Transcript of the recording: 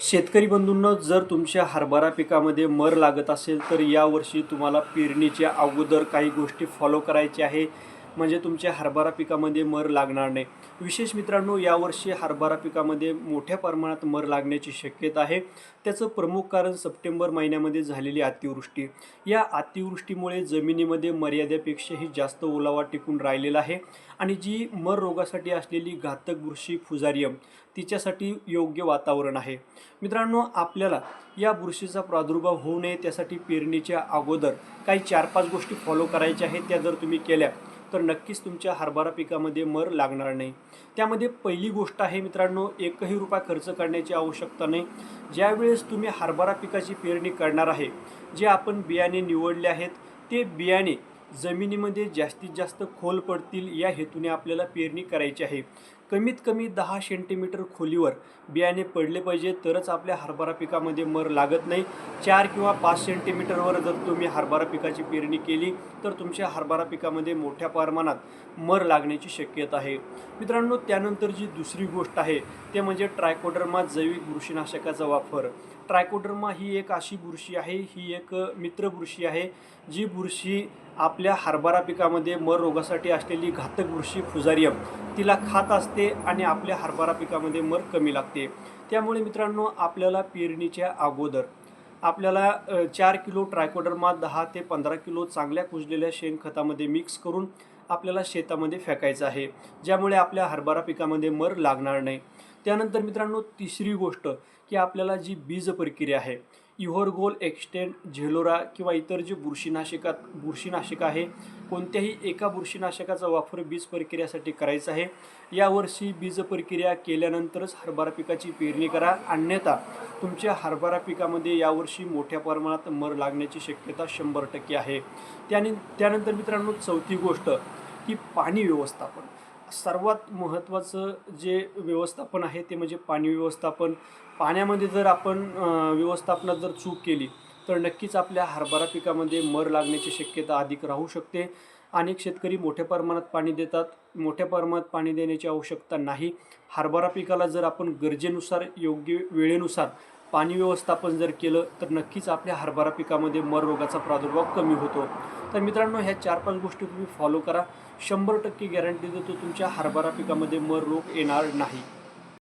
शेतकरी बंधूंनो जर तुमच्या हरभरा पिकामध्ये मर लागत असेल तर यावर्षी तुम्हाला पेरणीच्या अगोदर काही गोष्टी फॉलो करायच्या आहे. म्हणजे तुमच्या हरभरा पिकामध्ये मर लागणार नाही. विशेष मित्रांनो यावर्षी हरभरा पिकामध्ये मोठ्या प्रमाणात मर लागण्याची शक्यता आहे. त्याचं प्रमुख कारण सप्टेंबर महिन्यामध्ये झालेली अतिवृष्टी. या अतिवृष्टीमुळे जमिनीमध्ये मर्यादेपेक्षाही जास्त ओलावा टिकून राहिलेला आहे आणि जी मर रोगासाठी असलेली घातक बुरशी फुजारियम तिच्यासाठी योग्य वातावरण आहे. मित्रांनो आपल्याला या बुरशीचा प्रादुर्भाव होऊ नये त्यासाठी पेरणीच्या अगोदर काही चार पाच गोष्टी फॉलो करायच्या आहेत त्या जर तुम्ही केल्या तर नक्कीच तुमच्या हरभरा पिकामध्ये मर लागणार नाही. त्यामध्ये पहिली गोष्ट आहे मित्रांनो एकही रुपया खर्च करण्याची आवश्यकता नाही. ज्यावेळेस तुम्ही हरभरा पिकाची पेरणी करणार आहे जे आपण बियाणे निवडले आहेत ते बियाणे जमिनीमध्ये जास्तीत जास्त खोल पडतील या हेतूने आपल्याला पेरणी करायची आहे. कमीत कमी दहा सेंटीमीटर खोलीवर बियाणे पडले पाहिजे तरच आपल्या हरभरा पिकामध्ये मर लागत नाही. चार किंवा पाच सेंटीमीटरवर जर तुम्ही हरभरा पिकाची पेरणी केली तर तुमच्या हरभरा पिकामध्ये मोठ्या प्रमाणात मर लागण्याची शक्यता आहे. मित्रांनो त्यानंतर जी दुसरी गोष्ट आहे ते म्हणजे ट्रायकोडर्मा जैविक बुरशीनाशकाचा वापर. ट्रायकोडर्मा ही एक अशी बुरशी आहे ही एक मित्र बुरशी आहे जी बुरशी आपल्या हरभरा पिकामध्ये मर रोगासाठी असलेली घातक बुरशी फुजारियम तिला खात असते आणि आपल्या हरभरा पिकामध्ये मर कमी लागते. त्यामुळे मित्रांनो आपल्याला पेरणीच्या अगोदर आपल्याला चार किलो ट्रायकोडर्मा दहा ते पंधरा किलो चांगल्या कुजलेल्या शेणखतामध्ये मिक्स करून आपल्याला शेतामध्ये फेकायचं आहे. ज्यामुळे आपल्या हरभरा पिकामध्ये मर लागणार नाही. त्यानंतर मित्रांनो तिसरी गोष्ट की आपल्याला जी बीज प्रक्रिया आहे इव्हरगोल एक्सटेंड झेलोरा किंवा इतर जे बुरशीनाशकात बुरशीनाशक आहे कोणत्याही एका बुरशीनाशकाचा वापर बीज प्रक्रियासाठी करायचा आहे. यावर्षी बीज प्रक्रिया केल्यानंतरच हरभरा पिकाची पेरणी करा. अन्यथा तुमच्या हरभरा पिकामध्ये यावर्षी मोठ्या प्रमाणात मर लागण्याची शक्यता शंभर टक्के आहे. त्याने त्यानंतर मित्रांनो चौथी गोष्ट की पाणी व्यवस्थापन. सर्वात महत्त्वाचं जे व्यवस्थापन आहे ते म्हणजे पाणी व्यवस्थापन. पाण्यामध्ये जर आपण व्यवस्थापनात जर चूक केली तर नक्कीच आपल्या हरभरा पिकामध्ये मर लागण्याची शक्यता अधिक राहू शकते. अनेक शेतकरी मोठ्या प्रमाणात पाणी देतात. मोठ्या प्रमाणात पाणी देण्याची आवश्यकता नाही. हरभरा पिकाला जर आपण गरजेनुसार योग्य वेळेनुसार पाणी व्यवस्थापन जर केलं तर नक्कीच आपल्या हरभरा पिकामध्ये मर रोगाचा प्रादुर्भाव कमी होतो. तर मित्रांनो ह्या चार पाच गोष्टी तुम्ही फॉलो करा. शंभर टक्के गॅरंटी देतो तुमच्या हरभरा पिकामध्ये मर रोग येणार नाही.